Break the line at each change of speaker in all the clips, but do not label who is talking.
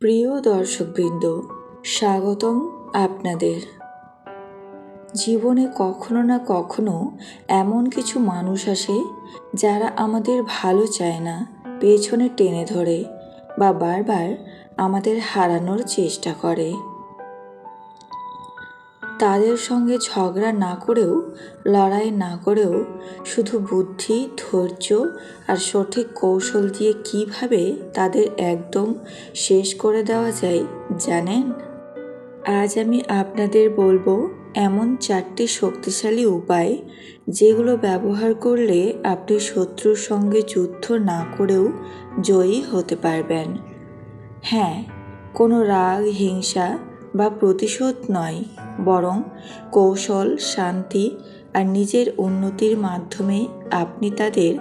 প্রিয় দর্শকবৃন্দ, স্বাগতম আপনাদের। জীবনে কখনো না কখনো এমন কিছু মানুষ আসে যারা আমাদের ভালো চায় না, পেছনে টেনে ধরে বা বারবার আমাদের হারানোর চেষ্টা করে। তাদের সঙ্গে ঝগড়া না করেও, লড়াই না করেও শুধু বুদ্ধি, ধৈর্য আর সঠিক কৌশল দিয়ে কীভাবে তাদের একদম শেষ করে দেওয়া যায় জানেন? আজ আমি আপনাদের বলব এমন চারটি শক্তিশালী উপায় যেগুলো ব্যবহার করলে আপনি শত্রুর সঙ্গে যুদ্ধ না করেও জয়ী হতে পারবেন। হ্যাঁ কোনো রাগ, হিংসা বা প্রতিশোধ নয়, বরং কৌশল, শান্তি আর নিজের উন্নতির মাধ্যমে আপনি তাদের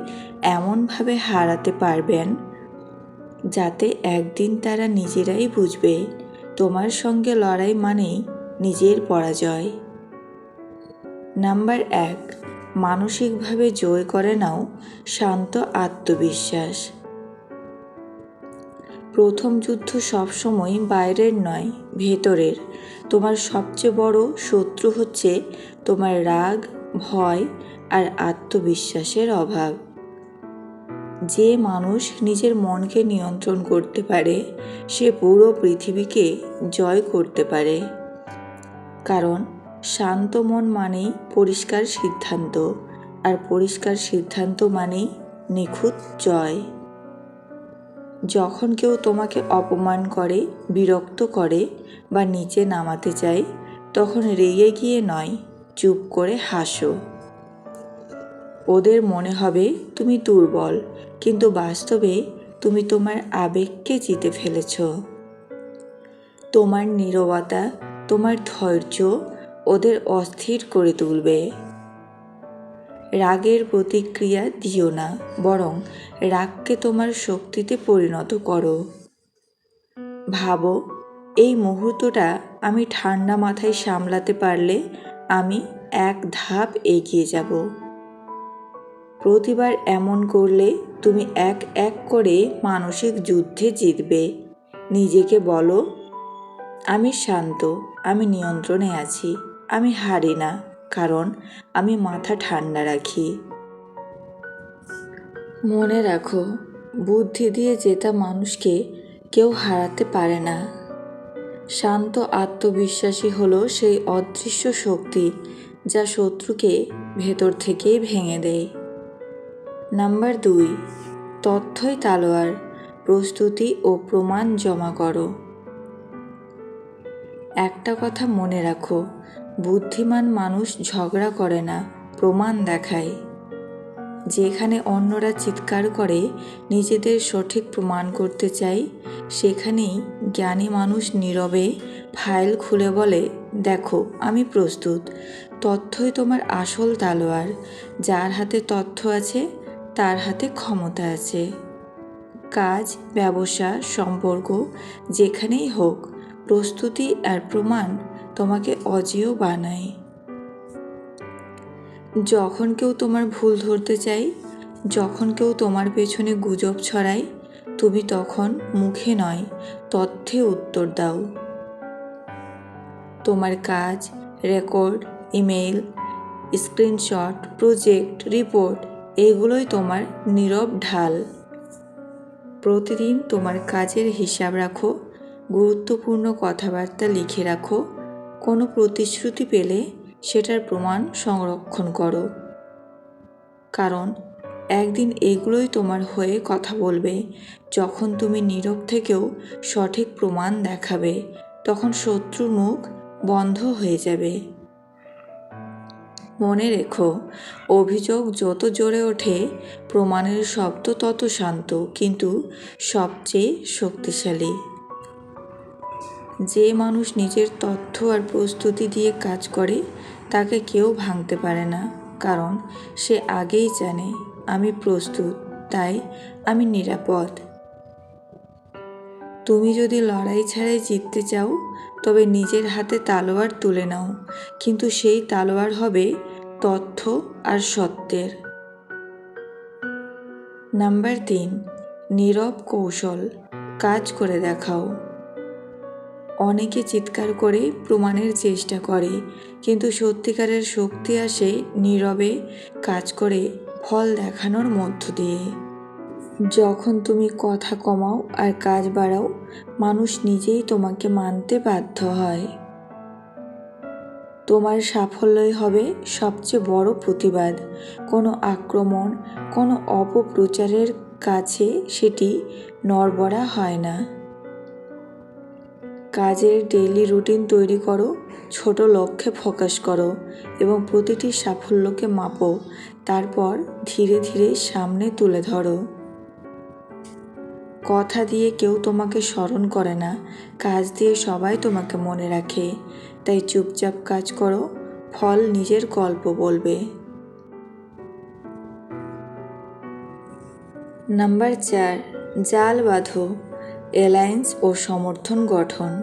এমনভাবে হারাতে পারবেন যাতে একদিন তারা নিজেরাই বুঝবে তোমার সঙ্গে লড়াই মানেই নিজের পরাজয়। নাম্বার এক, মানসিকভাবে জয় করে নাও শান্ত আত্মবিশ্বাস। প্রথম যুদ্ধ সবসময় বাইরের নয়, ভেতরের। তোমার সবচেয়ে বড় শত্রু হচ্ছে তোমার রাগ, ভয় আর আত্মবিশ্বাসের অভাব। যে মানুষ নিজের মনকে নিয়ন্ত্রণ করতে পারে, সে পুরো পৃথিবীকে জয় করতে পারে। কারণ শান্ত মন মানেই পরিষ্কার সিদ্ধান্ত, আর পরিষ্কার সিদ্ধান্ত মানেই নিখুঁত জয়। যখন কেউ তোমাকে অপমান করে, বিরক্ত করে বা নিচে নামাতে চায়, তখন রেগে গিয়ে নয়, চুপ করে হাসো। ওদের মনে হবে তুমি দুর্বল, কিন্তু বাস্তবে তুমি তোমার আবেগকে জিতে ফেলেছ। তোমার নীরবতা, তোমার ধৈর্য ওদের অস্থির করে তুলবে। রাগের প্রতিক্রিয়া দিও না, বরং রাগকে তোমার শক্তিতে পরিণত করো। ভাবো, এই মুহূর্তটা আমি ঠান্ডা মাথায় সামলাতে পারলে আমি এক ধাপ এগিয়ে যাব। প্রতিবার এমন করলে তুমি এক এক করে মানসিক যুদ্ধে জিতবে। নিজেকে বলো, আমি শান্ত, আমি নিয়ন্ত্রণে আছি, আমি হারি না। কারণ আমি মাথা ঠান্ডা রাখি। মনে রাখো, বুদ্ধি দিয়ে জেতা মানুষকে কেউ হারাতে পারে না। শান্ত আত্মবিশ্বাসী হলো সেই অদৃশ্য শক্তি যা শত্রুকে ভেতর থেকেই ভেঙে দেয়। নাম্বার দুই, তথ্যই তালোয়ার, প্রস্তুতি ও প্রমাণ জমা করো। একটা কথা মনে রাখো বুদ্ধিমান মানুষ ঝগড়া করে না, প্রমাণ দেখায়। যেখানে অন্যরা চিৎকার করে, নিজেদের সঠিক প্রমাণ করতে চাই সেখানেই জ্ঞানী মানুষ নীরবে ফাইল খুলে বলে, দেখো, আমি প্রস্তুত। তথ্যই তোমার আসল তালোয়ার। যার হাতে তথ্য আছে, তার হাতে ক্ষমতা আছে। কাজ, ব্যবসা, সম্পর্ক, যেখানেই হোক, প্রস্তুতি আর প্রমাণ তোমাকে অজেয় বানায় যখন কেউ তোমার ভুল ধরতে চাই যখন কেউ তোমার পেছনে গুজব ছড়ায়, তুমি তখন মুখে নয়, তথ্যে উত্তর দাও। তোমার কাজ, record, email, screenshot, project, report, এগুলোই তোমার নীরব ঢাল। প্রতিদিন তোমার কাজের হিসাব রাখো, গুরুত্বপূর্ণ কথাবার্তা লিখে রাখো কোনো প্রতিশ্রুতি পেলে সেটার প্রমাণ সংরক্ষণ করো। কারণ একদিন এগুলোই তোমার হয়ে কথা বলবে। যখন তুমি নীরব থেকেও সঠিক প্রমাণ দেখাবে, তখন শত্রুর মুখ বন্ধ হয়ে যাবে। মনে রেখো, অভিযোগ যত জোরে ওঠে, প্রমাণের শব্দ তত শান্ত, কিন্তু সবচেয়ে শক্তিশালী। যে মানুষ নিজের তথ্য আর প্রস্তুতি দিয়ে কাজ করে, তাকে কেউ ভাঙতে পারে না। কারণ সে আগেই জানে, আমি প্রস্তুত, তাই আমি নিরাপদ। তুমি যদি লড়াই ছাড়াই জিততে চাও, তবে নিজের হাতে তালোয়ার তুলে নাও। কিন্তু সেই তালোয়ার হবে তথ্য আর সত্যের। নাম্বার তিন, নীরব কৌশল, কাজ করে দেখাও। অনেকে চিৎকার করে প্রমাণের চেষ্টা করে, কিন্তু সত্যিকারের শক্তি আসে নীরবে কাজ করে ফল দেখানোর মধ্য দিয়ে। যখন তুমি কথা কমাও আর কাজ বাড়াও, মানুষ নিজেই তোমাকে মানতে বাধ্য হয়। তোমার সাফল্যই হবে সবচেয়ে বড় প্রতিবাদ। কোনো আক্রমণ, কোনো অপপ্রচারের কাছে সেটি নড়বড়া হয় না। কাজের ডেইলি রুটিন তৈরি করো, ছোট লক্ষ্যে ফোকাস করো এবং প্রতিটি সাফল্যকে মাপো, তারপর ধীরে ধীরে সামনে তুলে ধরো। কথা দিয়ে কেউ তোমাকে স্মরণ করে না, কাজ দিয়ে সবাই তোমাকে মনে রাখে, তাই চুপচাপ কাজ করো, ফল নিজের গল্প বলবে। নাম্বার চার, জাল বাঁধো। অ্যালায়েন্স ও সমর্থন গঠন।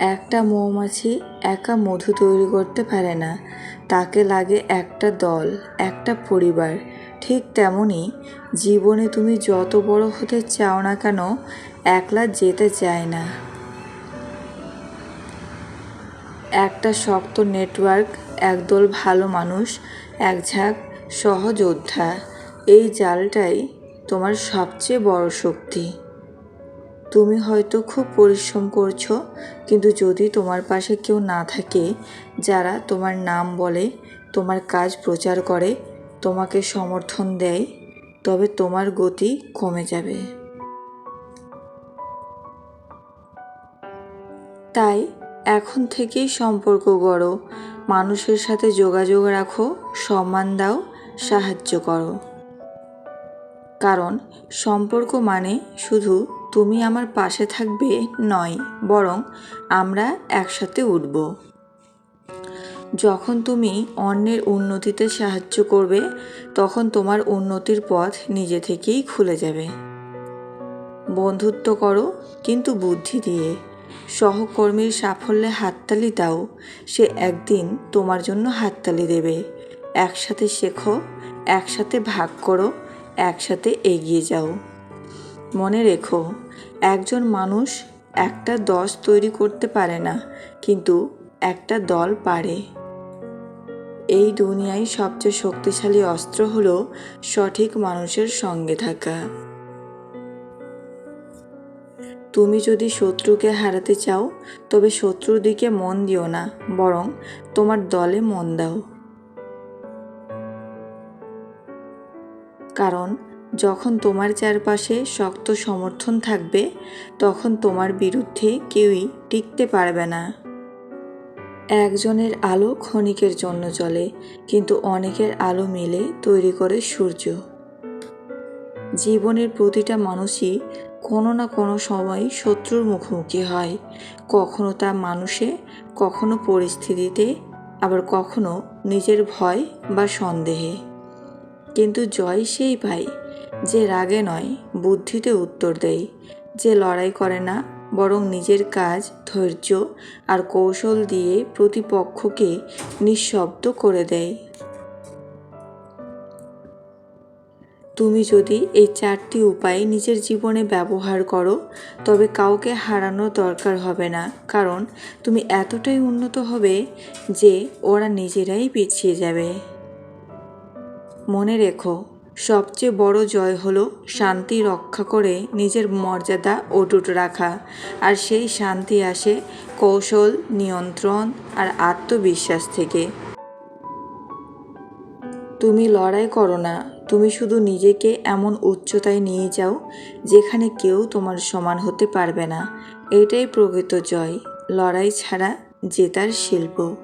একটা মৌমাছি একা মধু তৈরি করতে পারে না। তাকে লাগে একটা দল, একটা পরিবার। ঠিক তেমনই জীবনে তুমি যত বড় হতে চাও না কেন, একলা যেতে চায় না। একটা শক্ত নেটওয়ার্ক, একদল ভালো মানুষ এক ঝাঁক সহযোদ্ধা। এই জালটাই তোমার সবচেয়ে বড় শক্তি। তুমি হয়তো খুব পরিশ্রম করছ, কিন্তু যদি তোমার পাশে কেউ না থাকে, যারা তোমার নাম বলে, তোমার কাজ প্রচার করে, তোমাকে সমর্থন দেয়, তবে তোমার গতি কমে যাবে। তাই এখন থেকেই সম্পর্ক গড়ো, মানুষের সাথে যোগাযোগ রাখো, সম্মান দাও, সাহায্য করো। কারণ সম্পর্ক মানে শুধু তুমি আমার পাশে থাকবে নয়, বরং আমরা একসাথে উঠব। যখন তুমি অন্যের উন্নতিতে সাহায্য করবে, তখন তোমার উন্নতির পথ নিজে থেকেই খুলে যাবে। বন্ধুত্ব করো, কিন্তু বুদ্ধি দিয়ে। সহকর্মীর সাফল্যে হাততালি দাও, সে একদিন তোমার জন্য হাততালি দেবে। একসাথে শেখো, একসাথে ভাগ করো একসাথে এগিয়ে যাও। মনে রেখো, একজন মানুষ একটা দশ তৈরি করতে পারে না, কিন্তু একটা দল পারে। এই দুনিয়ায় সবচেয়ে শক্তিশালী অস্ত্র হল সঠিক মানুষের সঙ্গে থাকা। তুমি যদি শত্রুকে হারাতে চাও, তবে শত্রুর দিকে মন দিও না, বরং তোমার দলে মন দাও। কারণ যখন তোমার চারপাশে শক্ত সমর্থন থাকবে, তখন তোমার বিরুদ্ধে কেউই টিকতে পারবে না। একজনের আলো ক্ষণিকের জন্য চলে কিন্তু অনেকের আলো মিলে তৈরি করে সূর্য। জীবনের প্রতিটা মানুষই কোনো না কোনো সময় শত্রুর মুখোমুখি হয়। কখনো তা মানুষে, কখনো পরিস্থিতিতে, আবার কখনো নিজের ভয় বা সন্দেহে। কিন্তু জয় সেই পায় যে রাগে নয়, বুদ্ধিতে উত্তর দেয়। যে লড়াই করে না, বরং নিজের কাজ, ধৈর্য আর কৌশল দিয়ে প্রতিপক্ষকে নিঃশব্দ করে দেয়। তুমি যদি এই চারটি উপায় নিজের জীবনে ব্যবহার করো, তবে কাউকে হারানোর দরকার হবে না, কারণ তুমি এতটাই উন্নত হবে যে ওরা নিজেরাই পিছিয়ে যাবে। মনে রেখো, সবচেয়ে বড় জয় হলো শান্তি রক্ষা করে নিজের মর্যাদা অটুট রাখা। আর সেই শান্তি আসে কৌশল, নিয়ন্ত্রণ আর আত্মবিশ্বাস থেকে। তুমি লড়াই করো না, তুমি শুধু নিজেকে এমন উচ্চতায় নিয়ে যাও যেখানে কেউ তোমার সমান হতে পারবে না। এটাই প্রকৃত জয়। লড়াই ছাড়া জেতার শিল্প।